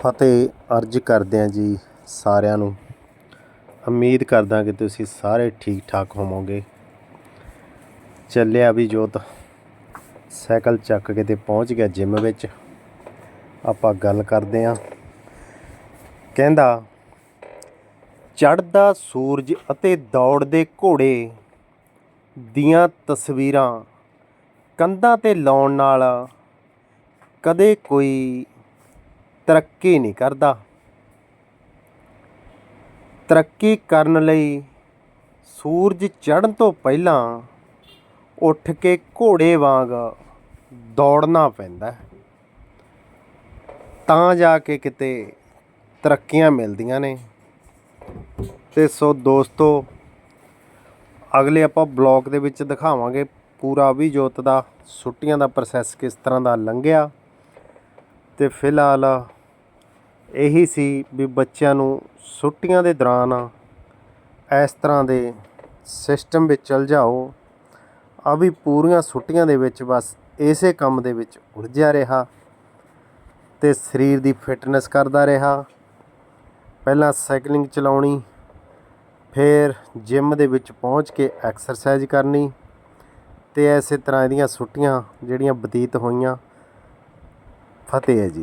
ਫਤਿਹ ਅਰਜ ਕਰਦੇ ਹਾਂ ਜੀ ਸਾਰਿਆਂ ਨੂੰ। ਉਮੀਦ ਕਰਦਾ ਕਿ ਤੁਸੀਂ ਸਾਰੇ ਠੀਕ ਠਾਕ ਹੋਵੋਗੇ। ਚੱਲਿਆ ਵੀ ਜੋਤ, ਸਾਈਕਲ ਚੱਕ ਕੇ ਤੇ ਪਹੁੰਚ ਗਿਆ ਜਿਮ ਵਿੱਚ। ਆਪਾਂ ਗੱਲ ਕਰਦੇ ਹਾਂ। ਕਹਿੰਦਾ, ਚੜ੍ਹਦਾ ਸੂਰਜ ਅਤੇ ਦੌੜਦੇ ਘੋੜੇ ਦੀਆਂ ਤਸਵੀਰਾਂ ਕੰਧਾਂ ਤੇ ਲਾਉਣ ਨਾਲ ਕਦੇ ਕੋਈ ਤਰੱਕੀ ਨਹੀਂ ਕਰਦਾ। ਤਰੱਕੀ ਕਰਨ ਲਈ ਸੂਰਜ ਚੜ੍ਹਨ ਤੋਂ ਪਹਿਲਾਂ ਉੱਠ ਕੇ ਘੋੜੇ ਵਾਂਗ ਦੌੜਨਾ ਪੈਂਦਾ ਤਾਂ ਜਾ ਕੇ ਕਿਤੇ ਤਰੱਕੀਆਂ ਮਿਲਦੀਆਂ ਨੇ। ਤੇ ਸੋ ਦੋਸਤੋ, ਅਗਲੇ ਆਪਾਂ ਬਲੌਗ ਦੇ ਵਿੱਚ ਦਿਖਾਵਾਂਗੇ ਪੂਰਾ ਵੀ ਜੋਤ ਦਾ, ਛੁੱਟੀਆਂ ਦਾ ਪ੍ਰੋਸੈਸ ਕਿਸ ਤਰ੍ਹਾਂ ਦਾ ਲੰਘਿਆ। ਤੇ ਫਿਲਹਾਲ ਇਹੀ ਸੀ ਵੀ ਬੱਚਿਆਂ ਨੂੰ ਛੁੱਟੀਆਂ ਦੇ ਦੌਰਾਨ ਇਸ ਤਰ੍ਹਾਂ ਦੇ ਸਿਸਟਮ ਵਿੱਚ ਉਲਝਾਓ ਆ ਵੀ ਪੂਰੀਆਂ ਛੁੱਟੀਆਂ ਦੇ ਵਿੱਚ ਬਸ ਇਸੇ ਕੰਮ ਦੇ ਵਿੱਚ ਉਲਝਿਆ ਰਿਹਾ ਤੇ ਸਰੀਰ ਦੀ ਫਿਟਨੈਸ ਕਰਦਾ ਰਿਹਾ। ਪਹਿਲਾਂ ਸਾਈਕਲਿੰਗ ਚਲਾਉਣੀ, ਫਿਰ ਜਿਮ ਦੇ ਵਿੱਚ ਪਹੁੰਚ ਕੇ ਐਕਸਰਸਾਈਜ਼ ਕਰਨੀ ਤੇ ਐਸੇ ਤਰ੍ਹਾਂ ਇਹਦੀਆਂ ਛੁੱਟੀਆਂ ਜਿਹੜੀਆਂ ਬਤੀਤ ਹੋਈਆਂ। ਫਤਿਹ ਹੈ ਜੀ।